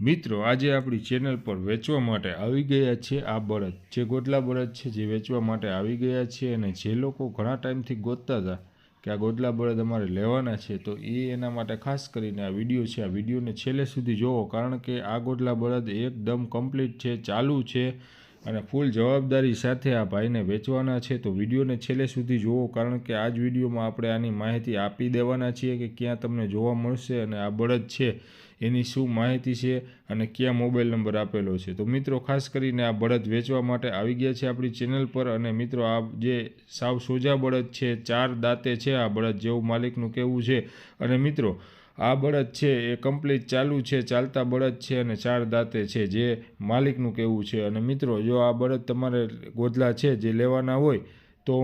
મિત્રો, આજે આપણી ચેનલ પર વેચવા માટે આવી ગયા છે આ બળદ. જે ગોદલા બળદ છે, જે વેચવા માટે આવી ગયા છે અને જે લોકો ઘણા ટાઈમથી ગોતતા હતા કે આ ગોદલા બળદ અમારે લેવાના છે, તો એ એના માટે ખાસ કરીને આ વીડિયો છે. આ વિડીયોને છેલ્લે સુધી જોવો, કારણ કે આ ગોદલા બળદ એકદમ કમ્પ્લીટ છે, ચાલુ છે. અને ફૂલ જવાબદારી સાથે આ ભાઈને વેચવાના છે. તો વિડીયોને છેલ્લે સુધી જુઓ, કારણ કે આ જ વિડીયોમાં આપણે આની માહિતી આપી દેવાના છીએ કે ક્યાં તમને જોવા મળશે અને આ બળદ છે. એની શું માહિતી છે અને ક્યાં મોબાઈલ નંબર આપેલો છે. તો મિત્રો, ખાસ કરીને આ બળદ વેચવા માટે આવી ગયા છે આપણી ચેનલ પર અને મિત્રો, આ જે સાવ સોજા બળદ છે, ચાર દાંતે છે આ બળદ, જેવું માલિકનું કહેવું છે. અને મિત્રો આ બળદ છે, એ કમ્પ્લીટ ચાલુ છે, ચાલતા બળદ છે અને ચાર દાંતે છે, જે માલિકનું કહેવું છે. અને મિત્રો, જો આ બળદ તમારે ગોદલા છે, જે લેવાના હોય, તો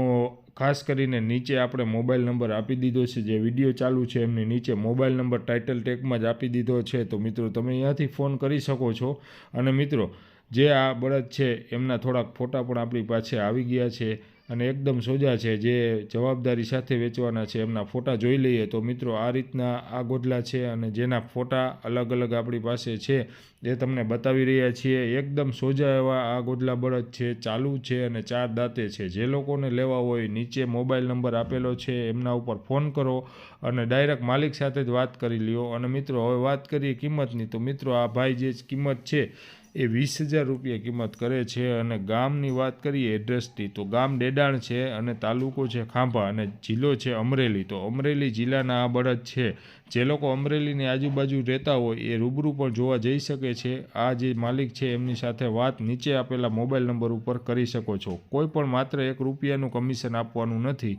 ખાસ કરીને નીચે આપણે મોબાઈલ નંબર આપી દીધો છે, જે વીડિયો ચાલુ છે, એમની નીચે મોબાઈલ નંબર ટાઇટલ ટેગમાં જ આપી દીધો છે. તો મિત્રો, તમે અહીંયાથી ફોન કરી શકો છો. અને મિત્રો જે આ બળદ છે, એમના થોડાક ફોટા પણ આપણી પાસે આવી ગયા છે અને એકદમ સોજા છે. જે જવાબદારી સાથે વેચવાના છે, એમના ફોટા જોઈ લઈએ તો મિત્રો આ રીતના આ ગોદલા છે અને જેના ફોટા અલગ અલગ આપણી પાસે છે એ તમને બતાવી રહ્યા છીએ. એકદમ સોજા એવા આ ગોદલા બળદ છે, ચાલુ છે અને ચાર દાંતે છે. જે લોકોને લેવા હોય નીચે મોબાઈલ નંબર આપેલો છે, એમના ઉપર ફોન કરો અને ડાયરેક્ટ માલિક સાથે જ વાત કરી લ્યો. અને મિત્રો, હવે વાત કરીએ કિંમતની, તો મિત્રો, આ ભાઈ જે કિંમત છે એ વીસ હજાર રૂપિયા કિંમત કરે છે અને ગામની વાત કરીએ એડ્રેસની તો ગામ ડેડાણ છે અને તાલુકો છે ખાંભા અને જિલ્લો છે અમરેલી. તો અમરેલી જિલ્લાના આ બળદ છે. જે લોકો અમરેલીની આજુબાજુ રહેતા હોય એ રૂબરૂ પણ જોવા જઈ શકે છે. આ જે માલિક છે એમની સાથે વાત નીચે આપેલા મોબાઈલ નંબર ઉપર કરી શકો છો. કોઈ પણ માત્ર એક રૂપિયાનું કમિશન આપવાનું નથી.